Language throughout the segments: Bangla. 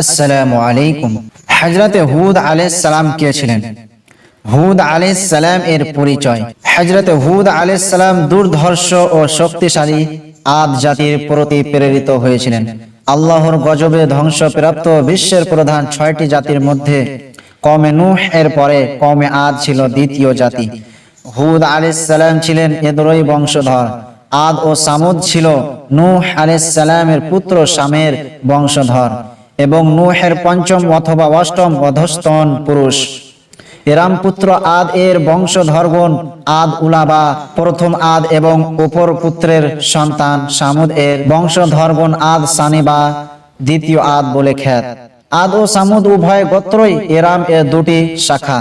আসসালামু আলাইকুম। হজরতে হুদ আলাইহিস সালাম কে ছিলেন? হুদ আলাইহিস সালাম এর পরিচয়। হজরতে হুদ আলাইহিস সালাম দুর্ধর্ষ ও শক্তিশালী আদ জাতির প্রতি প্রেরিত হয়েছিলেন। আল্লাহর গজবে ধ্বংসপ্রাপ্ত বিশ্বের প্রধান ছয়টি জাতির মধ্যে কমে নূহ এর পরে কমে আদ ছিল দ্বিতীয় জাতি। হুদ আলাইহিস সালাম ছিলেন এদরই বংশধর। আদ ও সামুদ ছিল নূহ আলাইহিস সালামের পুত্র শামের বংশধর। এবং নুহের পঞ্চম অথবা অষ্টম অধস্তন পুরুষ। এরাম পুত্র আদ এর বংশধরগণ আদ উলাবা, প্রথম আদ এবং উপর পুত্রের সন্তান সামুদ এর বংশধরগণ আদ সানিবা, দ্বিতীয় আদ বলে খ্যাত। আদ ও সামুদ উভয় গোত্রই এরাম এর দুটি শাখা।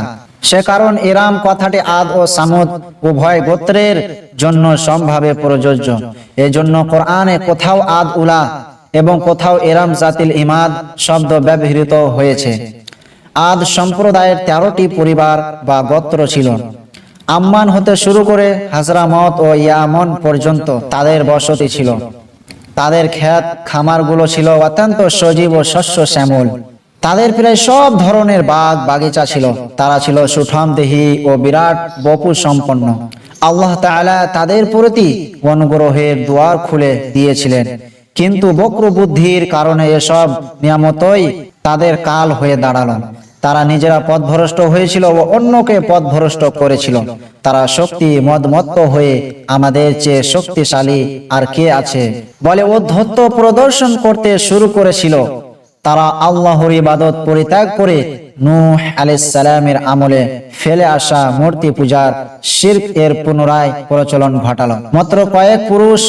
সে কারণ এরাম কথাটি আদ ও সামুদ উভয় গোত্রের জন্য সম্ভাবে প্রযোজ্য। এজন্য কোরআনে কোথাও আদ উলা এবং কোথাও এরাম জাতিল ইমাদ শব্দ ব্যবহৃত হয়েছে। আদ সম্প্রদায়ের তেরোটি পরিবার বা গোত্র ছিল। আম্মান হতে শুরু করে হাজরামত ও ইয়ামন পর্যন্ত তাদের বসতি ছিল। তাদের ক্ষেত খামারগুলো ছিল অত্যন্ত সজীব ও শস্য শ্যামল। তাদের প্রায় সব ধরনের বাগ বাগিচা ছিল। তারা ছিল সুঠাম দেহি ও বিরাট বপু সম্পন্ন। আল্লাহ তাদের প্রতি অনুগ্রহের দুয়ার খুলে দিয়েছিলেন। কিন্তু বক্র বুদ্ধির কারণে এসব নিয়ামতই তাদের কাল হয়ে দাঁড়াল। তারা নিজেরা পথভ্রষ্ট হয়েছিল ও অন্যকে পথভ্রষ্ট করেছিল। তারা শক্তি মদমত্ত হয়ে আমাদের চেয়ে শক্তিশালী আর কে আছে? বলে অধ্যত্ত প্রদর্শন করতে শুরু করেছিল। তারা আল্লাহর ইবাদত পরিত্যাগ করে নূহ আলাইহিস সালামের আমলে ফেলে আসা মূর্তি পূজার শিরক এর পুনরায় প্রচলন ঘটালো। মাত্র কয়েক পুরুষ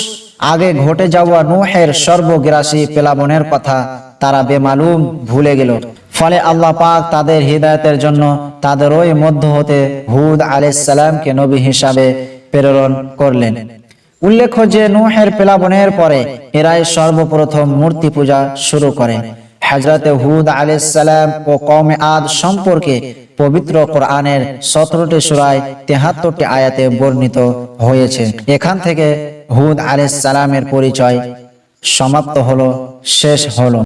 আগে ঘটে যাওয়া নোহের সর্বগ্রাসী পেলাবনের কথা তারা বেমালুম ভুলে গেল। ফলে আল্লাহ পাক তাদের হৃদায়তের জন্য তাদের ওই মধ্য হতে হুদ আলাইহিস সালামকে নবী হিসাবে প্রেরণ করলেন। উল্লেখ্য যে নোহের পেলাবনের পরে এরাই সর্বপ্রথম মূর্তি পূজা শুরু করে। হজরতে হুদ আলাইসালাম ও কমে আদ সম্পর্কে পবিত্র কোরআনের সতেরোটি সুরায় তেহাত্তরটি আয়াতে বর্ণিত হয়েছে। এখান থেকে হুদ আলাইসালামের সালামের পরিচয় সমাপ্ত হলো, শেষ হলো।